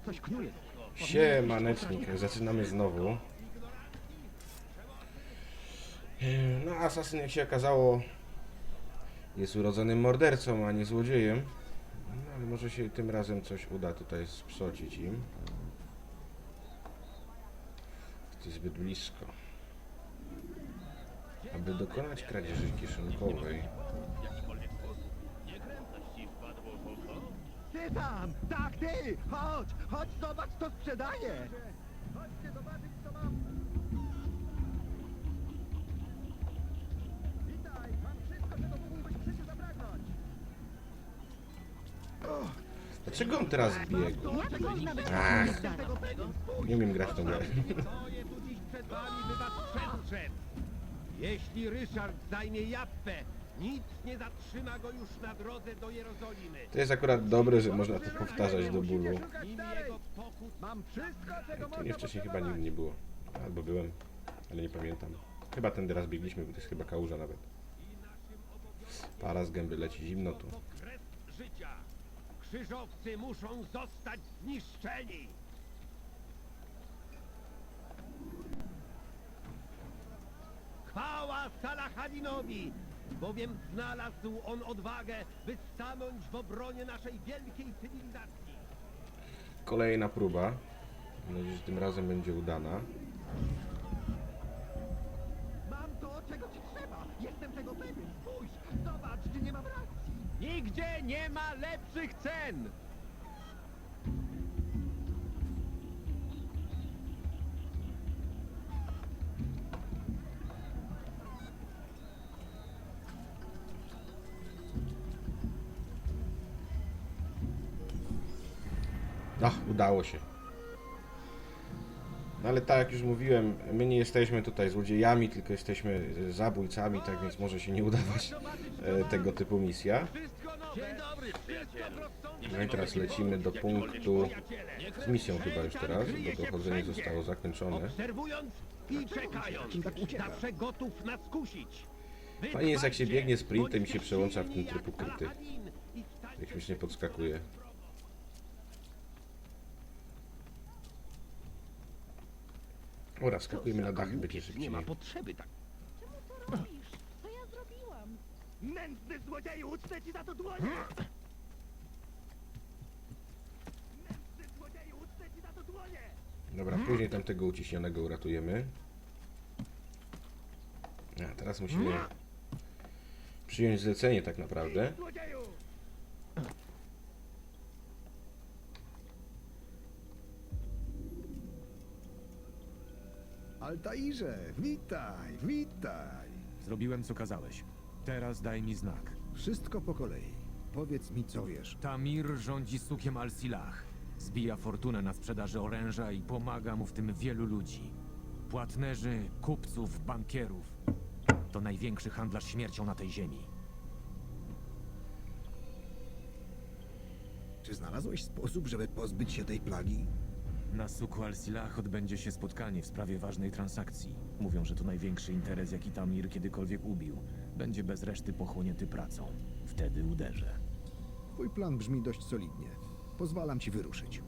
to coś knuje. Siemanecznik, zaczynamy znowu. No, asasyn, jak się okazało, jest urodzonym mordercą, a nie złodziejem. No, ale może się tym razem coś uda tutaj sprzocić im. To jest zbyt blisko. Aby dokonać kradzieży kieszonkowej. Ty tam! Tak, ty! Chodź! Chodź zobacz, co sprzedaję! Chodźcie zobaczyć, co mam! Witaj! Mam wszystko, czego mógłbyś w życiu zapragnąć! Dlaczego on teraz biegł? Jak można być Ach. Nie umiem grać w tą grę. Stoję tu dziś przed wami, by was przestrzec. Jeśli Ryszard zajmie Jaffę, nic nie zatrzyma go już na drodze do Jerozolimy. To jest akurat dobre, że można to powtarzać do bólu. Nim dalej! jego pochód Mam wszystko, czego Tu można nie wcześniej chyba nigdy nie było. Albo byłem, ale nie pamiętam. Chyba ten raz biegliśmy, bo to jest chyba kałuża nawet. Para z gęby leci zimno tu. to kres życia. Krzyżowcy muszą zostać zniszczeni. Chwała Salahadinowi, bowiem znalazł on odwagę, by stanąć w obronie naszej wielkiej cywilizacji. Kolejna próba. Mam nadzieję, że tym razem będzie udana. Mam to, czego ci trzeba! Jestem tego pewien! Spójrz! Zobacz, czy nie mam racji! Nigdzie nie ma lepszych cen! No, udało się. No ale tak jak już mówiłem, my nie jesteśmy tutaj złodziejami, tylko jesteśmy e, zabójcami, tak więc może się nie udawać e, tego typu misja. No i teraz lecimy do punktu z misją chyba już teraz, bo dochodzenie zostało zakończone. I. Fajnie jest, jak się biegnie sprintem i się przełącza w ten tryb ukryty. Jak śmiesznie podskakuje. Ora, wskakujemy na dachy, będzie szybciej. Nie ma potrzeby tak. Czemu to robisz? Co ja zrobiłam? Nędzny złodzieju, ci za to dłonie! Nędzny złodzieju, ucnę ci za to dłonie! Dobra, później tamtego uciśnionego uratujemy. A, teraz musimy przyjąć zlecenie tak naprawdę. Złodzieju! Altairze, witaj, witaj. Zrobiłem co kazałeś. Teraz daj mi znak. Wszystko po kolei. Powiedz mi, co wiesz. Tamir rządzi sukiem Al-Silah. Zbija fortunę na sprzedaży oręża i pomaga mu w tym wielu ludzi. Płatnerzy, kupców, bankierów. To największy handlarz śmiercią na tej ziemi. Czy znalazłeś sposób, żeby pozbyć się tej plagi? Na suku Al-Silah odbędzie się spotkanie w sprawie ważnej transakcji. Mówią, że to największy interes, jaki Tamir kiedykolwiek ubił. Będzie bez reszty pochłonięty pracą. Wtedy uderzę. Twój plan brzmi dość solidnie. Pozwalam ci wyruszyć.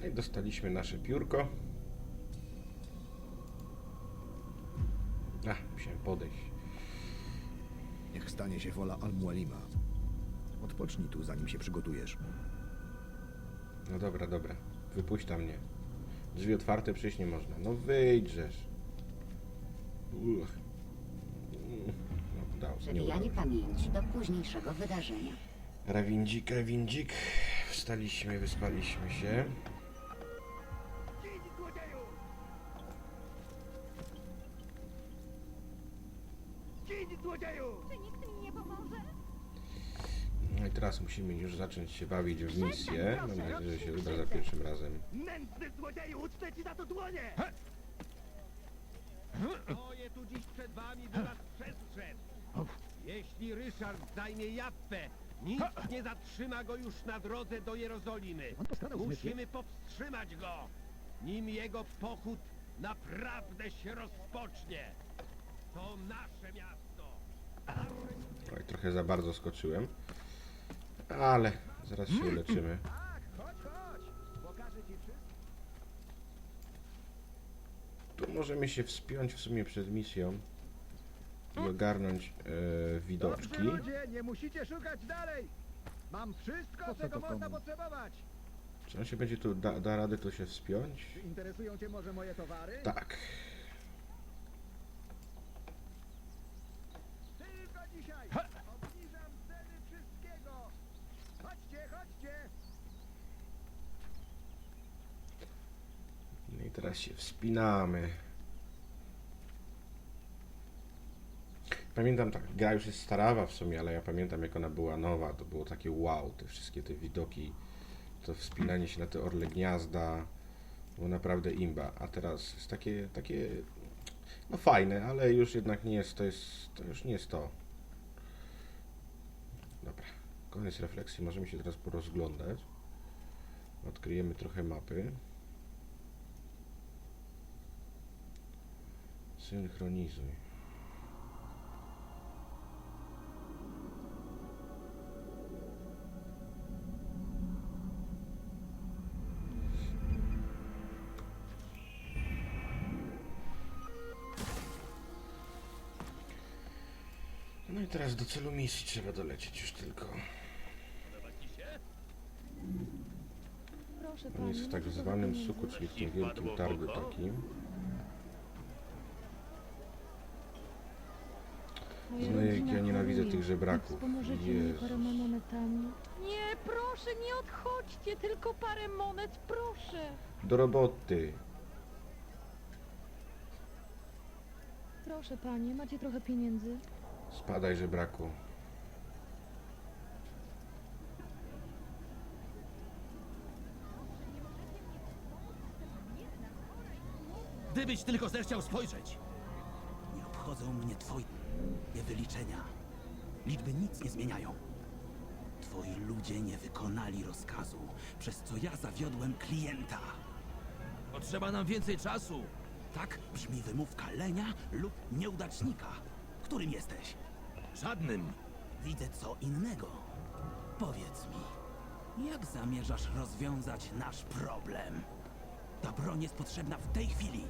No i dostaliśmy nasze piórko. A, musiałem podejść. Niech stanie się wola Al-Mualima. Odpocznij tu, zanim się przygotujesz. No dobra, dobra. Wypuść tam mnie. Drzwi otwarte, przyjść nie można. No wyjdźżesz. Uch. No, udało się, nie udało pamięci do późniejszego wydarzenia. Rawindzik, rawindzik. Wstaliśmy, wyspaliśmy się. Teraz musimy już zacząć się bawić w misję. Mam nadzieję, że się uda za pierwszym razem. Nędzny złodzieju, ucnę ci za to dłonie! Stoję tu dziś przed wami, by was przestrzec. Jeśli Ryszard zajmie Jaffę, nic nie zatrzyma go już na drodze do Jerozolimy. Musimy powstrzymać go, nim jego pochód naprawdę się rozpocznie. To nasze miasto. Oj, trochę za bardzo skoczyłem. Ale Zaraz się wszystko. Tu możemy się wspiąć w sumie przed misją i ogarnąć e, widoczki. ludzie, nie musicie szukać dalej. Mam wszystko, czego można potrzebować. Czy on się będzie tu da, da radę tu się wspiąć? Czy interesują cię może moje towary? Tak. Tylko dzisiaj. Obniżam ceny wszystkiego. Chodźcie, chodźcie. No i teraz się wspinamy. Pamiętam, tak, gra już jest starawa w sumie, ale ja pamiętam jak ona była nowa, to było takie wow, te wszystkie te widoki, to wspinanie się na te orle gniazda, było naprawdę imba, a teraz jest takie, takie, no fajne, ale już jednak nie jest, to jest, to już nie jest to. Dobra, koniec refleksji, możemy się teraz porozglądać. Odkryjemy trochę mapy. Synchronizuj. No i teraz do celu misji trzeba dolecieć już tylko. Proszę On jest w tak zwanym suku, czyli w tym wielkim targu takim. No jak ja nienawidzę tych żebraków. Pomożecie mi Jezus. paroma monetami? Nie, proszę, nie odchodźcie, tylko parę monet, proszę. Do roboty! Proszę panie, macie trochę pieniędzy? Spadaj żebraku. Gdybyś tylko zechciał spojrzeć. Nie obchodzą mnie twoje wyliczenia. Liczby nic nie zmieniają. Twoi ludzie nie wykonali rozkazu, przez co ja zawiodłem klienta. Potrzeba nam więcej czasu. Tak brzmi wymówka lenia lub nieudacznika. Którym jesteś? Żadnym. Widzę co innego. Powiedz mi, jak zamierzasz rozwiązać nasz problem? Ta broń jest potrzebna w tej chwili.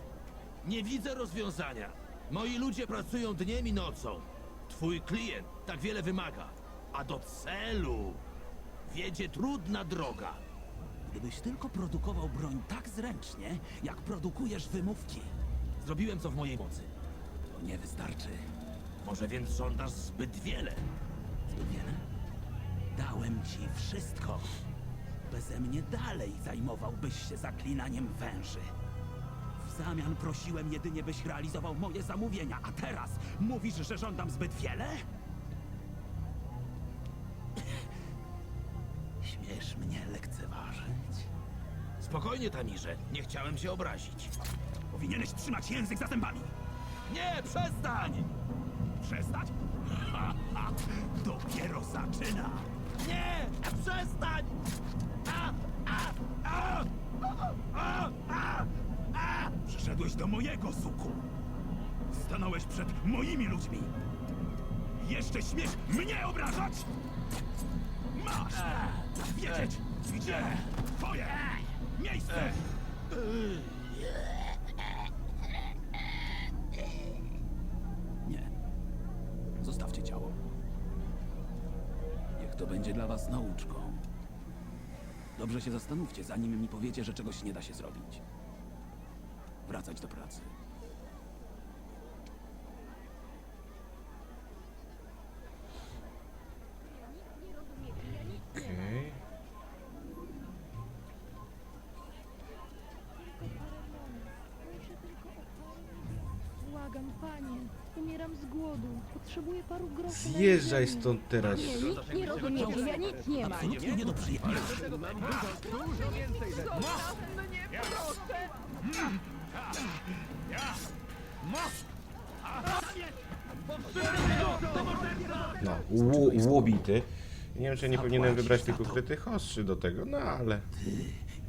Nie widzę rozwiązania. Moi ludzie pracują dniem i nocą. Twój klient tak wiele wymaga. A do celu wiedzie trudna droga. Gdybyś tylko produkował broń tak zręcznie, jak produkujesz wymówki, Zrobiłem co w mojej mocy. to nie wystarczy. Może więc żądasz zbyt wiele. Zbyt wiele? Dałem ci wszystko. Beze mnie dalej zajmowałbyś się zaklinaniem węży. W zamian prosiłem jedynie, byś realizował moje zamówienia, a teraz mówisz, że żądam zbyt wiele? Śmiesz mnie lekceważyć? Spokojnie, Tamirze. Nie chciałem cię obrazić. Powinieneś trzymać język za zębami. Nie, przestań! Przestać? Ha, ha, dopiero zaczyna. Nie! Przestań! A, a, a, a, a, a. Do mojego suku. Stanąłeś przed moimi ludźmi. Jeszcze śmiesz mnie obrażać? Masz wiedzieć, gdzie twoje miejsce. Nie. Zostawcie ciało. Niech to będzie dla was nauczką. Dobrze się zastanówcie, zanim mi powiecie, że czegoś nie da się zrobić. Wracać do pracy. Okej. Proszę tylko o parę Błagam, panie, umieram z głodu. Potrzebuję paru groszy. na Zjeżdżaj jedzenie. stąd teraz. Nie, nic nie rozumiecie, ja nic nie mam. Absolutnie nie do przyjęcia. Dużo więcej rzeczy. No, łobity. Nie wiem, czy nie powinienem wybrać tych ukrytych ostrzy do tego, no ale...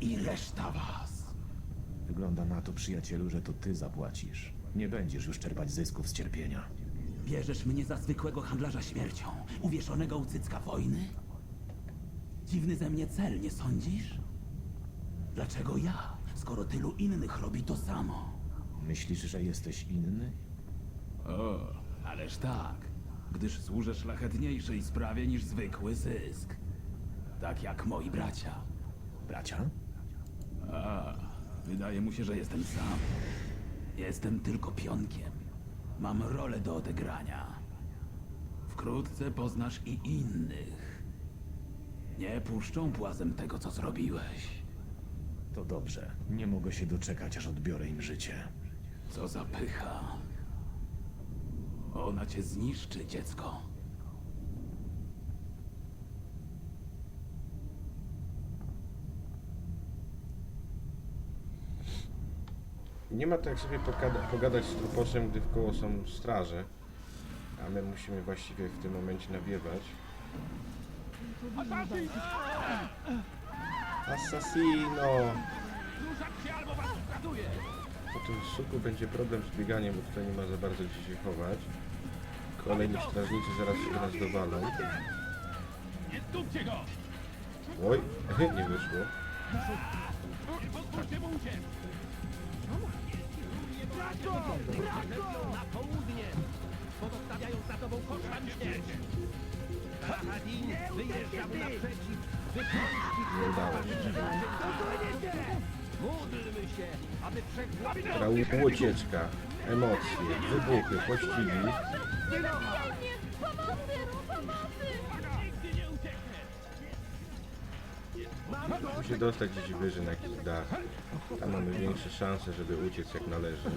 I reszta was. Wygląda na to, przyjacielu, że to ty zapłacisz. Nie będziesz już czerpać zysków z cierpienia. Bierzesz mnie za zwykłego handlarza śmiercią, uwieszonego u cycka wojny? Dziwny ze mnie cel, nie sądzisz? Dlaczego ja, skoro tylu innych robi to samo? Myślisz, że jesteś inny? O, ależ tak. Gdyż służę szlachetniejszej sprawie niż zwykły zysk. Tak jak moi bracia. Bracia? A, wydaje mu się, że jestem sam. Jestem tylko pionkiem. Mam rolę do odegrania. Wkrótce poznasz i innych. Nie puszczą płazem tego, co zrobiłeś. To dobrze. Nie mogę się doczekać, aż odbiorę im życie. Co za pycha. Ona cię zniszczy, dziecko. Nie ma to jak sobie pogada, pogadać z truposzem, gdy w koło są straże. A my musimy właściwie w tym momencie nawiewać. Assassino! Po tym suku będzie problem z bieganiem, bo tutaj nie ma za bardzo gdzie się chować. Kolejni strażnicy zaraz się nas dowalą. Oj, nie wyszło. Na południe! Pozostawiając za sobą koszta śmierć! Saladin wyjeżdża mu naprzeciw! Nie udało. Módlmy się, aby u- ucieczka, emocje, wybuchy, pościgi. Mnie! Pomocy! Pomocy! Nigdy nie uciekniesz! Musi dostać gdzieś wyżej na jakiś dach. Tam mamy większe szanse, żeby uciec jak należy.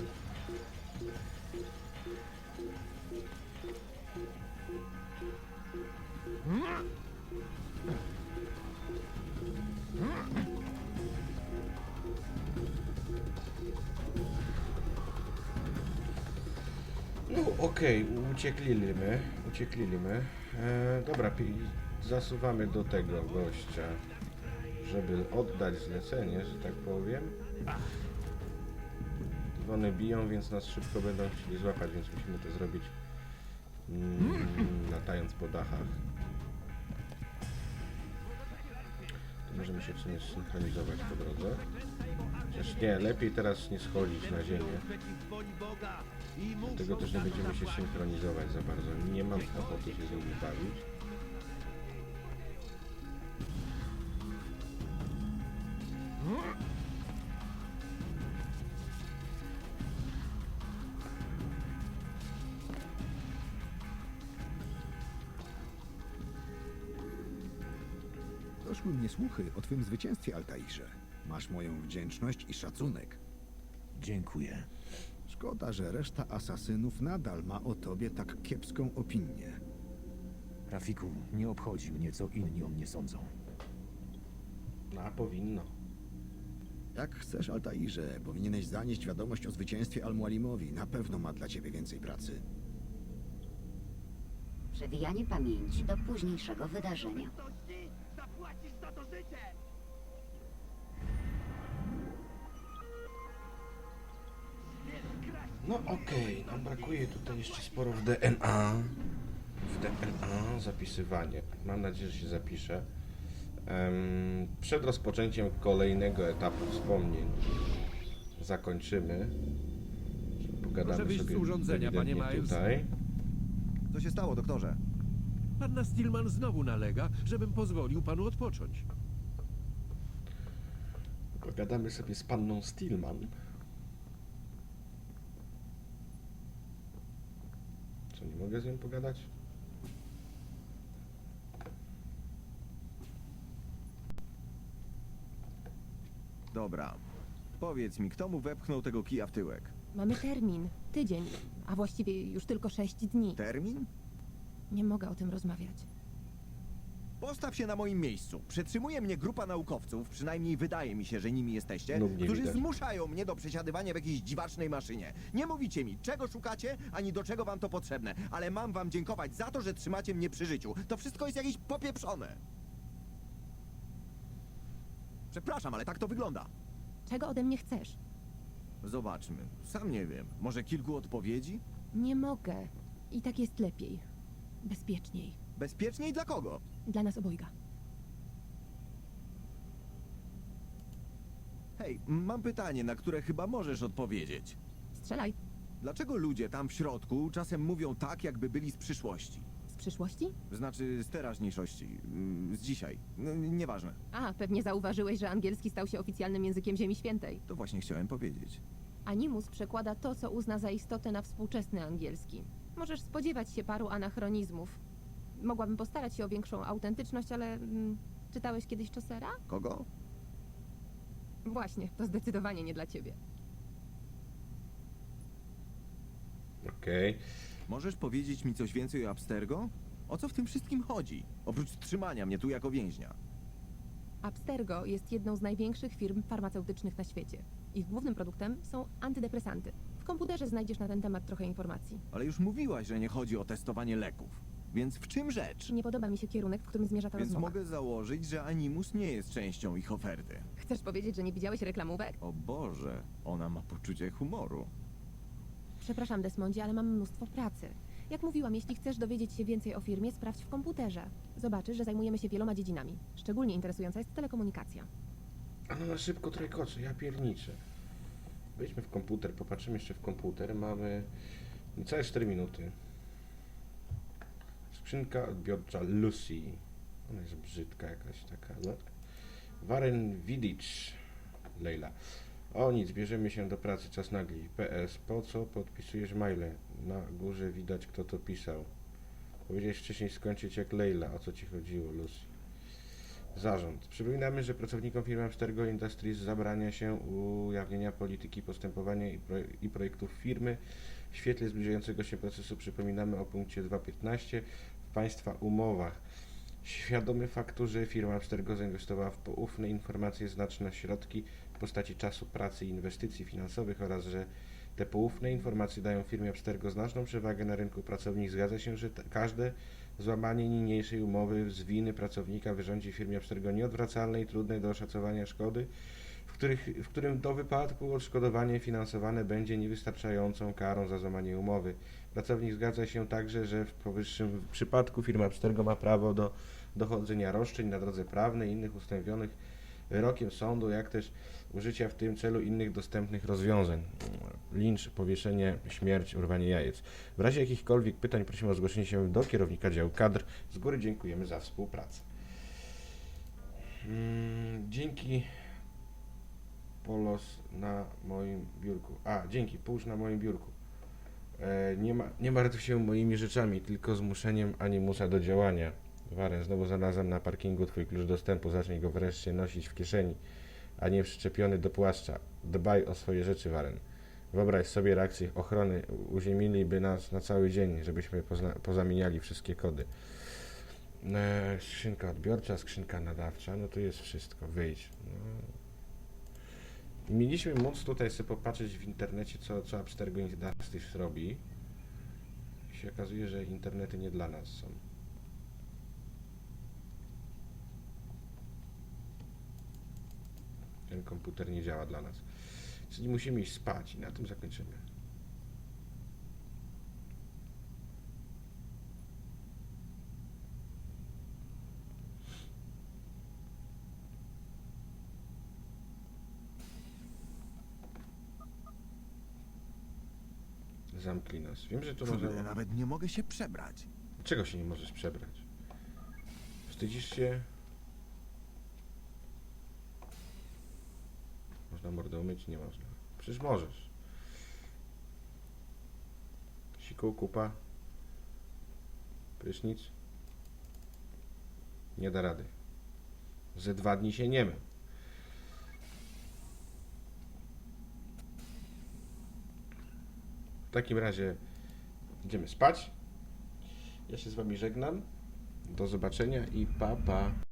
Okej, uciekliliśmy, uciekliliśmy. E, dobra, zasuwamy do tego gościa, żeby oddać zlecenie, że tak powiem. Dzwony biją, więc nas szybko będą chcieli złapać, więc musimy to zrobić mm, latając po dachach. To możemy się w sumie synchronizować po drodze. Chociaż nie, lepiej teraz nie schodzić na ziemię. Dlatego też nie będziemy się synchronizować za bardzo. Nie mam ochoty się z nimi bawić. Doszły mnie słuchy o twym zwycięstwie, Altairze. Masz moją wdzięczność i szacunek. Dziękuję. Szkoda, że reszta asasynów nadal ma o tobie tak kiepską opinię. Rafiku, nie obchodzi mnie, co inni o mnie sądzą. No a powinno. Jak chcesz, Altairze, powinieneś zanieść wiadomość o zwycięstwie Al-Mualimowi. Na pewno ma dla ciebie więcej pracy. Przewijanie pamięci do późniejszego wydarzenia. Zapłacisz za to życie! No okej, nam brakuje tutaj jeszcze sporo w DNA. W DNA zapisywanie. Mam nadzieję, że się zapisze. Em, przed rozpoczęciem kolejnego etapu wspomnień zakończymy. Pogadamy Proszę wyjść sobie z urządzenia, panie ewidentnie Miles. tutaj. Co się stało, doktorze? Panna Stillman znowu nalega, żebym pozwolił panu odpocząć. Pogadamy sobie z panną Stillman. Co, nie mogę z nią pogadać? Dobra. Powiedz mi, kto mu wepchnął tego kija w tyłek? Mamy termin. Tydzień. A właściwie już tylko sześć dni. Termin? Nie mogę o tym rozmawiać. Postaw się na moim miejscu. Przetrzymuje mnie grupa naukowców, przynajmniej wydaje mi się, że nimi jesteście, nie którzy widać. zmuszają mnie do przesiadywania w jakiejś dziwacznej maszynie. Nie mówicie mi, czego szukacie, ani do czego wam to potrzebne, ale mam wam dziękować za to, że trzymacie mnie przy życiu. To wszystko jest jakieś popieprzone. Przepraszam, ale tak to wygląda. Czego ode mnie chcesz? Zobaczmy. Sam nie wiem. Może kilku odpowiedzi? Nie mogę. I tak jest lepiej. Bezpieczniej. Bezpiecznie i dla kogo? Dla nas obojga. Hej, mam pytanie, na które chyba możesz odpowiedzieć. Strzelaj. Dlaczego ludzie tam w środku czasem mówią tak, jakby byli z przyszłości? Z przyszłości? Znaczy z teraźniejszości, mm, z dzisiaj. No, nieważne. A, pewnie zauważyłeś, że angielski stał się oficjalnym językiem Ziemi Świętej. To właśnie chciałem powiedzieć. Animus przekłada to, co uzna za istotę na współczesny angielski. Możesz spodziewać się paru anachronizmów. Mogłabym postarać się o większą autentyczność, ale... Mm, czytałeś kiedyś Chaucera? Kogo? Właśnie, to zdecydowanie nie dla ciebie. Okej. Możesz powiedzieć mi coś więcej o Abstergo? O co w tym wszystkim chodzi? Oprócz trzymania mnie tu jako więźnia. Abstergo jest jedną z największych firm farmaceutycznych na świecie. Ich głównym produktem są antydepresanty. W komputerze znajdziesz na ten temat trochę informacji. Ale już mówiłaś, że nie chodzi o testowanie leków. Więc w czym rzecz? Nie podoba mi się kierunek, w którym zmierza ta Więc rozmowa. mogę założyć, że Animus nie jest częścią ich oferty. Chcesz powiedzieć, że nie widziałeś reklamówek? O Boże, ona ma poczucie humoru. Przepraszam, Desmondzie, ale mam mnóstwo pracy. Jak mówiłam, jeśli chcesz dowiedzieć się więcej o firmie, sprawdź w komputerze. Zobaczysz, że zajmujemy się wieloma dziedzinami. Szczególnie interesująca jest telekomunikacja. A no na szybko trajkocze, ja pierniczę. Wejdźmy w komputer, popatrzymy jeszcze w komputer. Mamy niecałe 4 minuty. Skrzynka odbiorcza Lucy. Ona jest brzydka jakaś taka. No. Warren Vidic. Leila. O nic, bierzemy się do pracy, czas nagli. PS, po co podpisujesz maile? Na górze widać kto to pisał. Powiedziałeś wcześniej skończyć jak Leila. O co ci chodziło, Lucy? Zarząd. Przypominamy, że pracownikom firmy Abstergo Industries zabrania się ujawnienia polityki postępowania i, i projektów firmy. W świetle zbliżającego się procesu przypominamy o punkcie 2.15 w Państwa umowach. Świadomy faktu, że firma Abstergo zainwestowała w poufne informacje znaczne środki w postaci czasu pracy i inwestycji finansowych oraz, że te poufne informacje dają firmie Abstergo znaczną przewagę na rynku pracownik. Zgadza się, że każde Złamanie niniejszej umowy z winy pracownika wyrządzi firmie Abstergo nieodwracalnej, trudnej do oszacowania szkody, których, w którym do wypadku odszkodowanie finansowane będzie niewystarczającą karą za złamanie umowy. Pracownik zgadza się także, że w powyższym przypadku firma Abstergo ma prawo do dochodzenia roszczeń na drodze prawnej innych ustanowionych wyrokiem sądu, jak też użycia w tym celu innych dostępnych rozwiązań. Lincz, powieszenie, śmierć, urwanie jajec. W razie jakichkolwiek pytań prosimy o zgłoszenie się do kierownika działu kadr. Z góry dziękujemy za współpracę. Mm, dzięki Polos na moim biurku. A, dzięki, połóż na moim biurku. E, nie, ma, nie martw się moimi rzeczami, tylko zmuszeniem animusa do działania. Waren, znowu znalazłem na parkingu twój klucz dostępu. Zacznij go wreszcie nosić w kieszeni, a nie przyczepiony do płaszcza. Dbaj o swoje rzeczy, Waren. Wyobraź sobie reakcję ochrony. Uziemiliby nas na cały dzień, żebyśmy pozamieniali wszystkie kody. E, skrzynka odbiorcza, skrzynka nadawcza, no tu jest wszystko. Wyjdź. No. Mieliśmy móc tutaj sobie popatrzeć w internecie, co, co Abstergo Industries robi. I się okazuje, że internety nie dla nas są. Ten komputer nie działa dla nas. Czyli musimy iść spać i na tym zakończymy. Zamknij nas. Wiem, że może... Kurde, nawet nie mogę się przebrać. Czego się nie możesz przebrać? Wstydzisz się? Można mordę umyć? Nie można. Przecież możesz. Siku, kupa. Prysznic. Nie da rady. Ze dwa dni się nie mył. W takim razie idziemy spać. Ja się z Wami żegnam. Do zobaczenia i pa pa.